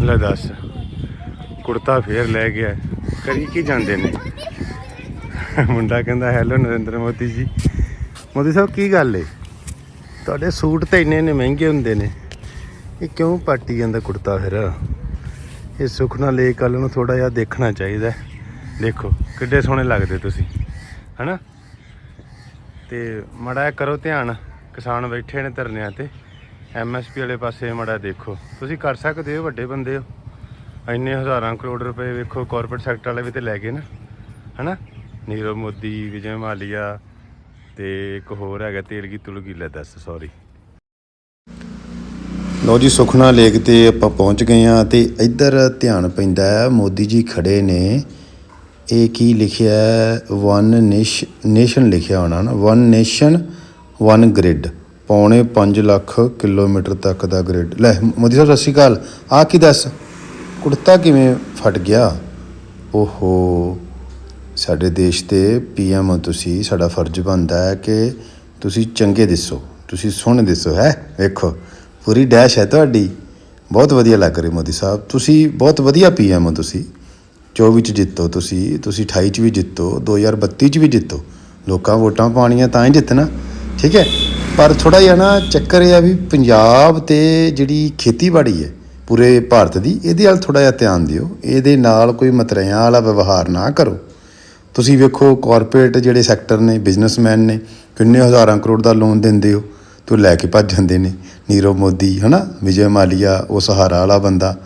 ਲੈ ਦੱਸ। ਕੁੜਤਾ ਫੇਰ ਲੈ ਗਿਆ। ਕਰੀ ਕੀ ਜਾਂਦੇ ਨੇ? ਮੁੰਡਾ ਕਹਿੰਦਾ ਹੈਲੋ ਨਰਿੰਦਰ ਮੋਦੀ ਜੀ। ਮੋਦੀ ਸਾਹਿਬ, ਕੀ ਗੱਲ ਏ? ਤੁਹਾਡੇ ਸੂਟ ਤਾਂ ਇੰਨੇ ਨੇ ਮਹਿੰਗੇ ਹੁੰਦੇ ਨੇ। ਇਹ ਕਿਉਂ ਪਾਟੀ ਜਾਂਦਾ ਕੁੜਤਾ ਫਿਰ? ਇਹ ਸੁਖਨਾ ਲੇਕ ਵਾਲ ਨੂੰ ਥੋੜਾ ਜਿਹਾ ਦੇਖਣਾ ਚਾਹੀਦਾ ਦੇਖੋ, ਕਿੱਡੇ ਸੋਹਣੇ ਲੱਗਦੇ ਤੁਸੀਂ, ਹਨਾ? ਤੇ ਮੜਾ ਜਿਹਾ ਕਰੋ ਧਿਆਨ। ਕਿਸਾਨ ਬੈਠੇ ਨੇ ਧਰਨਿਆਂ ਤੇ। ਐਮਐਸਪੀ ਵਾਲੇ ਪਾਸੇ ਮੜਾ ਦੇਖੋ। ਤੁਸੀਂ ਕਰ ਸਕਦੇ ਹੋ, ਵੱਡੇ ਬੰਦੇ ਹੋ। ਇੰਨੇ ਹਜ਼ਾਰਾਂ ਕਰੋੜ ਰੁਪਏ ਵੇਖੋ ਕਾਰਪੋਰੇਟ ਸੈਕਟਰ ਵਾਲੇ ਵੀ ਤੇ ਲੈ ਗਏ ਨਾ। ਹਨਾ? ਨੀਰਵ ਮੋਦੀ, ਵਿਜੇ ਮਾਲੀਆ ਤੇ ਇੱਕ ਹੋਰ ਹੈਗਾ ਤੇਲਗੀ ਤੁਲਗੀ ਲੈ, ਦੱਸ ਸੌਰੀ ਲੋ ਜੀ, ਸੁਖਨਾ ਲੇਕ ਤੇ ਆਪਾਂ ਪਹੁੰਚ ਗਏ ਆ ਤੇ ਇੱਧਰ ਧਿਆਨ ਪੈਂਦਾ ਹੈ, ਮੋਦੀ ਜੀ ਖੜੇ ਨੇ। ਇਹ ਕੀ ਲਿਖਿਆ ਵਨ ਨੇਸ਼ਨ ਲਿਖਿਆ ਹੋਣਾ ਨਾ। ਵਨ ਨੇਸ਼ਨ ਵਨ ਗ੍ਰਿਡ ਪੌਣੇ 5 ਲੱਖ ਕਿਲੋਮੀਟਰ ਤੱਕ ਦਾ ਗ੍ਰਿਡ ਲੈ, ਮੋਦੀ ਸਾਹਿਬ, ਸਤਿ ਸ਼੍ਰੀ ਅਕਾਲ। ਆ ਕੀ ਦੱਸ? ਕੁੜਤਾ ਕਿਵੇਂ ਫਟ ਗਿਆ? ਓਹੋ, ਸਾਡੇ ਦੇਸ਼ ਦੇ ਪੀਐਮ ਹੋ ਤੁਸੀਂ, ਸਾਡਾ ਫਰਜ਼ ਬਣਦਾ ਹੈ ਕਿ ਤੁਸੀਂ ਚੰਗੇ ਦਿਸੋ। ਤੁਸੀਂ ਸੋਹਣੇ ਦਿਸੋ, ਹੈ? ਵੇਖੋ, ਪੂਰੀ ਡੈਸ਼ ਹੈ ਤੁਹਾਡੀ। ਬਹੁਤ ਵਧੀਆ ਲੱਗ ਰਹੀ ਮੋਦੀ ਸਾਹਿਬ। ਤੁਸੀਂ ਬਹੁਤ ਵਧੀਆ ਪੀਐਮ ਹੋ ਤੁਸੀਂ। 24 ਚ ਜਿੱਤੋ ਤੁਸੀਂ ਤੁਸੀਂ 28 ਚ ਵੀ ਜਿੱਤੋ 2032 ਚ ਵੀ ਜਿੱਤੋ। ਲੋਕਾਂ ਵੋਟਾਂ ਪਾਣੀਆਂ ਤਾਂ ਹੀ ਜਿੱਤਣਾ। ਠੀਕ ਹੈ? ਪਰ ਥੋੜਾ ਜਿਹਾ ਨਾ ਚੱਕਰ ਇਹ ਆ ਵੀ ਪੰਜਾਬ ਤੇ ਜਿਹੜੀ ਖੇਤੀਬਾੜੀ ਹੈ ਪੂਰੇ ਭਾਰਤ ਦੀ, ਇਹਦੇ ਵੱਲ ਥੋੜਾ ਜਿਹਾ ਧਿਆਨ ਦਿਓ। ਇਹਦੇ ਨਾਲ ਕੋਈ ਮਤਰੇਆਂ ਵਾਲਾ ਵਿਵਹਾਰ ਨਾ ਕਰੋ। ਤੁਸੀਂ ਵੇਖੋ ਕਾਰਪੋਰੇਟ ਜਿਹੜੇ ਸੈਕਟਰ ਨੇ ਬਿਜ਼ਨਸਮੈਨ ਨੇ, ਕਿੰਨੇ ਹਜ਼ਾਰਾਂ ਕਰੋੜ ਦਾ ਲੋਨ ਦਿੰਦੇ ਹੋ, ਤੇ ਉਹ ਲੈ ਕੇ ਭੱਜ ਜਾਂਦੇ ਨੇ। ਨੀਰਵ ਮੋਦੀ, ਹਨਾ? ਵਿਜੇ ਮਾਲੀਆ, ਉਹ ਸਹਾਰਾ ਵਾਲਾ ਬੰਦਾ।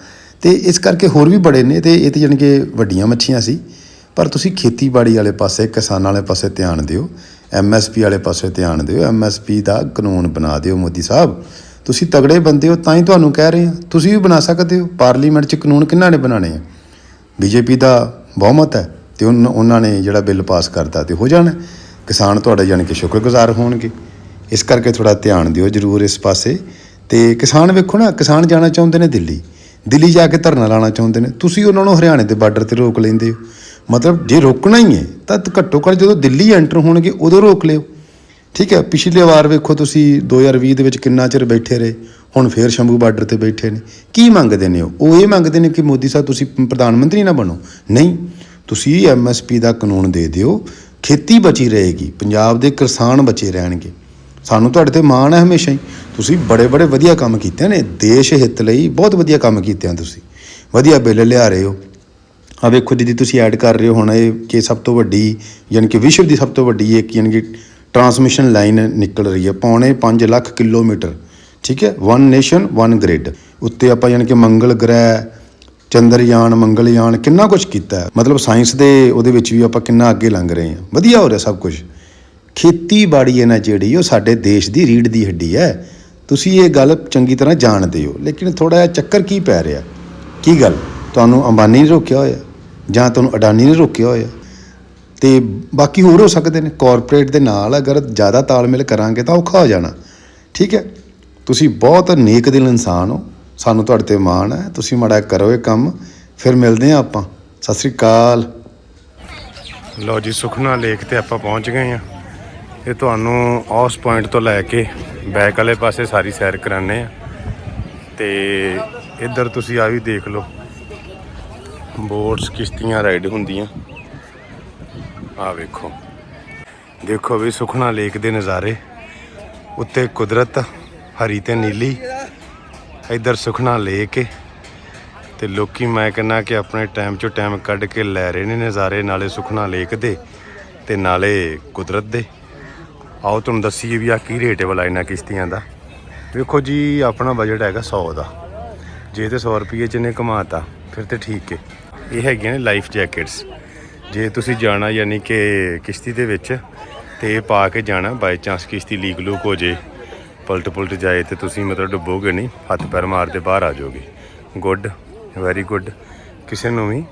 ਤੇ ਇਸ ਕਰਕੇ ਹੋਰ ਵੀ ਬੜੇ ਨੇ, ਤੇ ਇਹ ਤੇ ਜਾਣੀ ਕਿ ਵੱਡੀਆਂ ਮੱਛੀਆਂ ਸੀ। ਪਰ ਤੁਸੀਂ ਖੇਤੀਬਾੜੀ ਵਾਲੇ ਪਾਸੇ, ਕਿਸਾਨਾਂ ਵਾਲੇ ਪਾਸੇ ਧਿਆਨ ਦਿਓ। ਐਮਐਸਪੀ ਵਾਲੇ ਪਾਸੇ ਧਿਆਨ ਦਿਓ ਐਮਐਸਪੀ ਦਾ ਕਾਨੂੰਨ ਬਣਾ ਦਿਓ ਮੋਦੀ ਸਾਹਿਬ। ਤੁਸੀਂ ਤਗੜੇ ਬੰਦੇ ਹੋ, ਤਾਂ ਹੀ ਤੁਹਾਨੂੰ ਕਹਿ ਰਹੇ ਹਾਂ। ਤੁਸੀਂ ਵੀ ਬਣਾ ਸਕਦੇ ਹੋ। ਪਾਰਲੀਮੈਂਟ 'ਚ ਕਾਨੂੰਨ ਕਿਹਨਾਂ ਨੇ ਬਣਾਣੇ ਆ? ਬੀਜੇਪੀ ਦਾ ਬਹੁਮਤ ਹੈ ਤੇ ਉਨ- ਉਹਨਾਂ ਨੇ ਜਿਹੜਾ ਬਿੱਲ ਪਾਸ ਕਰਤਾ ਤੇ ਹੋ ਜਾਣਾ। ਕਿਸਾਨ ਤੁਹਾਡੇ ਜਾਣੀ ਕਿ ਸ਼ੁਕਰਗੁਜ਼ਾਰ ਹੋਣਗੇ। ਇਸ ਕਰਕੇ ਥੋੜਾ ਧਿਆਨ ਦਿਓ ਜਰੂਰ ਇਸ ਪਾਸੇ। ਤੇ ਕਿਸਾਨ ਵੇਖੋ ਨਾ, ਕਿਸਾਨ ਜਾਣਾ ਚਾਹੁੰਦੇ ਨੇ ਦਿੱਲੀ। ਦਿੱਲੀ ਜਾ ਕੇ ਧਰਨਾ ਲਾਣਾ ਚਾਹੁੰਦੇ ਨੇ। ਤੁਸੀਂ ਉਹਨਾਂ ਨੂੰ ਹਰਿਆਣੇ ਦੇ ਬਾਰਡਰ ਤੇ ਰੋਕ ਲੈਂਦੇ ਹੋ। ਮਤਲਬ ਜੇ ਰੋਕਣਾ ਹੀ ਹੈ, ਤਾਂ ਘੱਟੋ ਘੱਟ ਜਦੋਂ ਦਿੱਲੀ ਐਂਟਰ ਹੋਣਗੇ, ਉਦੋਂ ਰੋਕ ਲਿਓ। ਠੀਕ ਹੈ, ਪਿਛਲੇ ਵਾਰ ਵੇਖੋ ਤੁਸੀਂ 2020 ਦੇ ਵਿੱਚ ਕਿੰਨਾ ਚਿਰ ਬੈਠੇ ਰਹੇ, ਹੁਣ ਫੇਰ ਸ਼ੰਭੂ ਬਾਰਡਰ ਤੇ ਬੈਠੇ ਨੇ। ਕੀ ਮੰਗਦੇ ਨੇ ਉਹ? ਉਹ ਇਹ ਮੰਗਦੇ ਨੇ ਕਿ ਮੋਦੀ ਸਾਹਿਬ ਤੁਸੀਂ ਪ੍ਰਧਾਨ ਮੰਤਰੀ ਨਾ ਬਣੋ। ਨਹੀਂ, ਤੁਸੀਂ ਐਮਐਸਪੀ ਦਾ ਕਾਨੂੰਨ ਦੇ ਦਿਓ, ਖੇਤੀ ਬਚੀ ਰਹੇਗੀ, ਪੰਜਾਬ ਦੇ ਕਿਸਾਨ ਬਚੇ ਰਹਿਣਗੇ। ਸਾਨੂੰ ਤੁਹਾਡੇ ਤੇ ਮਾਣ ਹੈ ਹਮੇਸ਼ਾ ਹੀ। ਤੁਸੀਂ ਬੜੇ ਬੜੇ ਵਧੀਆ ਕੰਮ ਕੀਤੇ ਨੇ, ਦੇਸ਼ ਹਿੱਤ ਲਈ ਬਹੁਤ ਵਧੀਆ ਕੰਮ ਕੀਤੇ ਆ ਤੁਸੀਂ। ਵਧੀਆ ਬਿੱਲ ਲਿਆ ਰਹੇ ਹੋ। ਆ ਵੇਖੋ ਜਿਹਦੀ ਤੁਸੀਂ ਐਡ ਕਰ ਰਹੇ ਹੋ ਹੁਣ ਇਹ ਕਿ ਸਭ ਤੋਂ ਵੱਡੀ, ਯਾਨੀ ਕਿ ਵਿਸ਼ਵ ਦੀ ਸਭ ਤੋਂ ਵੱਡੀ ਇੱਕ, ਯਾਨੀ ਕਿ ਟਰਾਂਸਮਿਸ਼ਨ ਲਾਈਨ ਨਿਕਲ ਰਹੀ ਹੈ, ਪੌਣੇ 5 ਲੱਖ ਕਿਲੋਮੀਟਰ, ਠੀਕ ਹੈ? ਵਨ ਨੇਸ਼ਨ ਵਨ ਗ੍ਰਿਡ ਉੱਤੇ ਆਪਾਂ ਯਾਨੀ ਕਿ ਮੰਗਲ ਗ੍ਰਹਿ, ਚੰਦਰਯਾਨ, ਮੰਗਲਯਾਨ, ਕਿੰਨਾ ਕੁਝ ਕੀਤਾ ਹੈ। ਮਤਲਬ ਸਾਇੰਸ ਦੇ ਉਹਦੇ ਵਿੱਚ ਵੀ ਆਪਾਂ ਕਿੰਨਾ ਅੱਗੇ ਲੰਘ ਰਹੇ ਹਾਂ। ਵਧੀਆ ਹੋ ਰਿਹਾ ਸਭ ਕੁਝ ਖੇਤੀਬਾੜੀ ਹੈ ਨਾ ਜਿਹੜੀ, ਉਹ ਸਾਡੇ ਦੇਸ਼ ਦੀ ਰੀੜ ਦੀ ਹੱਡੀ ਹੈ। ਤੁਸੀਂ ਇਹ ਗੱਲ ਚੰਗੀ ਤਰ੍ਹਾਂ ਜਾਣਦੇ ਹੋ, ਲੇਕਿਨ ਥੋੜਾ ਜਿਹਾ ਚੱਕਰ ਕੀ ਪੈ ਰਿਹਾ? ਕੀ ਗੱਲ? ਤੁਹਾਨੂੰ ਅੰਬਾਨੀ ਨੇ ਰੋਕਿਆ ਹੋਇਆ, ਜਾਂ ਤੁਹਾਨੂੰ ਅਡਾਨੀ ਨੇ ਰੋਕਿਆ ਹੋਇਆ। ਤੇ ਬਾਕੀ ਹੋਰ ਹੋ ਸਕਦੇ ਨੇ ਕਾਰਪੋਰੇਟ ਦੇ ਨਾਲ ਅਗਰ ਜ਼ਿਆਦਾ ਤਾਲਮੇਲ ਕਰਾਂਗੇ ਤਾਂ ਔਖਾ ਹੋ ਜਾਣਾ। ਠੀਕ ਹੈ? ਤੁਸੀਂ ਬਹੁਤ ਨੇਕ ਦਿਲ ਇਨਸਾਨ ਹੋ, ਸਾਨੂੰ ਤੁਹਾਡੇ ਤੇ ਮਾਣ ਹੈ, ਤੁਸੀਂ ਮਾੜਾ ਕਰੋ ਇਹ ਕੰਮ, ਫਿਰ ਮਿਲਦੇ ਹਾਂ ਆਪਾਂ। ਸਤਿ ਸ੍ਰੀ ਅਕਾਲ। ਲਓ ਜੀ, ਸੁਖਨਾ ਲੇਕ ਤੇ ਆਪਾਂ ਪਹੁੰਚ ਗਏ ਆ ਇਹ ਤੁਹਾਨੂੰ ਔਸ ਪੁਆਇੰਟ ਤੋਂ ਲੈ ਕੇ ਬੈਕ ਵਾਲੇ ਪਾਸੇ ਸਾਰੀ ਸੈਰ ਕਰਾਣੇ ਆ ਤੇ ਇੱਧਰ ਤੁਸੀਂ ਆ ਵੀ ਦੇਖ ਲਓ ਬੋਟਸ ਕਿਸ਼ਤੀਆਂ, ਰਾਈਡ ਹੁੰਦੀਆਂ। ਆ ਵੇਖੋ। ਦੇਖੋ ਵੀ ਸੁਖਨਾ ਲੇਕ ਦੇ ਨਜ਼ਾਰੇ। ਉੱਤੇ ਕੁਦਰਤ, ਹਰੀ ਤੇ ਨੀਲੀ। ਇੱਧਰ ਸੁਖਨਾ ਲੇਕ ਏ। ਤੇ ਲੋਕੀ ਮੈਂ ਕਹਿੰਦਾ ਕਿ ਆਪਣੇ ਟਾਈਮ ਚੋਂ ਟਾਈਮ ਕੱਢ ਕੇ ਲੈ ਰਹੇ ਨੇ ਨਜ਼ਾਰੇ, ਨਾਲੇ ਸੁਖਨਾ ਲੇਕ ਦੇ ਤੇ ਨਾਲੇ ਕੁਦਰਤ ਦੇ। ਆਓ ਤੁਹਾਨੂੰ ਦੱਸੀਏ ਵੀ ਆ ਕੀ ਰੇਟ ਹੈ ਵਾਲਾ ਇਹਨਾਂ ਕਿਸ਼ਤੀਆਂ ਦਾ। ਵੇਖੋ ਜੀ, ਆਪਣਾ ਬਜਟ ਹੈਗਾ 100 ਦਾ। ਜੇ ਤੇ 100 ਰੁਪਏ ਚ ਨੇ ਕਮਾਤਾ ਫਿਰ ਤੇ ਠੀਕ ਹੈ ਇਹ ਹੈਗੀਆਂ ਨੇ ਲਾਈਫ ਜੈਕਟਸ ਜੇ ਤੁਸੀਂ ਜਾਣਾ ਯਾਨੀ ਕਿ ਕਿਸ਼ਤੀ ਦੇ ਵਿੱਚ, ਤੇ ਇਹ ਪਾ ਕੇ ਜਾਣਾ ਬਾਈ ਚਾਂਸ ਕਿਸ਼ਤੀ ਲੀਕ ਲੂਕ ਹੋ ਜੇ, ਪਲਟ ਪੁਲਟ ਜਾਏ ਤੇ ਤੁਸੀਂ ਮਤਲਬ ਡੁੱਬੋਗੇ ਨਹੀਂ, ਹੱਥ ਪੈਰ ਮਾਰਦੇ ਬਾਹਰ ਆ ਜਾਓਗੇ। ਗੁੱਡ ਵੈਰੀ ਗੁੱਡ ਕਿਸੇ ਨੂੰ ਵੀ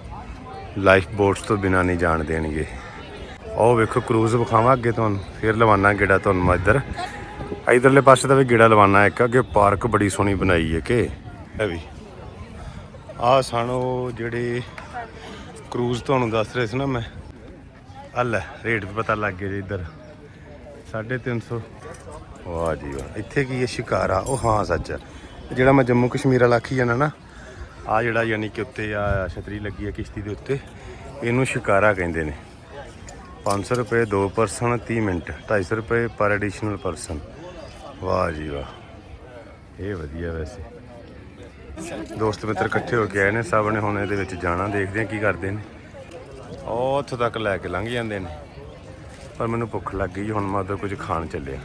ਲਾਈਫ ਬੋਟਸ ਤੋਂ ਬਿਨਾ ਨਹੀਂ ਜਾਣ ਦੇਣਗੇ। ਉਹ ਵੇਖੋ ਕਰੂਜ਼ ਵਿਖਾਵਾਂ ਅੱਗੇ ਤੁਹਾਨੂੰ, ਫਿਰ ਲਵਾਨਾ ਗੇੜਾ ਤੁਹਾਨੂੰ ਮੈਂ ਇੱਧਰ। ਇਧਰਲੇ ਪਾਸੇ ਦਾ ਵੀ ਗੇੜਾ ਲਵਾਨਾ ਇੱਕ, ਅੱਗੇ ਪਾਰਕ ਬੜੀ ਸੋਹਣੀ ਬਣਾਈ ਹੈ ਕਿ? ਹੈ ਵੀ। ਆਹ ਸਨ ਉਹ ਜਿਹੜੇ ਕਰੂਜ਼ ਤੁਹਾਨੂੰ ਦੱਸ ਰਹੇ ਸੀ ਨਾ ਮੈਂ ਆ ਲੈ, ਰੇਟ ਵੀ ਪਤਾ ਲੱਗ ਗਿਆ ਜੀ ਇੱਧਰ। 350 ਵਾਹ ਜੀ ਵਾਹ, ਇੱਥੇ ਕੀ ਹੈ ਸ਼ਿਕਾਰਾ ਉਹ ਹਾਂ ਸੱਚ ਜਿਹੜਾ ਮੈਂ ਜੰਮੂ ਕਸ਼ਮੀਰ ਵਾਲਾ ਆਖੀ ਜਾਣਾ ਨਾ ਆ ਜਿਹੜਾ ਯਾਨੀ ਕਿ ਉੱਤੇ ਆ ਛਤਰੀ ਲੱਗੀ ਆ ਕਿਸ਼ਤੀ ਦੇ ਉੱਤੇ, ਇਹਨੂੰ ਸ਼ਿਕਾਰਾ ਕਹਿੰਦੇ ਨੇ। 500 ਰੁਪਏ 2 ਪਰਸਨ 30 ਮਿੰਟ 250 ਰੁਪਏ ਪਰ ਐਡੀਸ਼ਨਲ ਪਰਸਨ। ਵਾਹ ਜੀ ਵਾਹ। ਇਹ ਵਧੀਆ ਵੈਸੇ। ਦੋਸਤ ਮਿੱਤਰ ਇਕੱਠੇ ਹੋ ਕੇ ਆਏ ਨੇ, ਸਭ ਨੇ ਹੁਣ ਇਹਦੇ ਵਿੱਚ ਜਾਣਾ, ਦੇਖਦੇ ਆ ਕੀ ਕਰਦੇ ਨੇ। ਉਹ ਉੱਥੋਂ ਤੱਕ ਲੈ ਕੇ ਲੰਘ ਜਾਂਦੇ ਨੇ। ਪਰ ਮੈਨੂੰ ਭੁੱਖ ਲੱਗ ਗਈ, ਹੁਣ ਮੈਂ ਉਧਰ ਕੁਝ ਖਾਣ ਚੱਲਿਆ।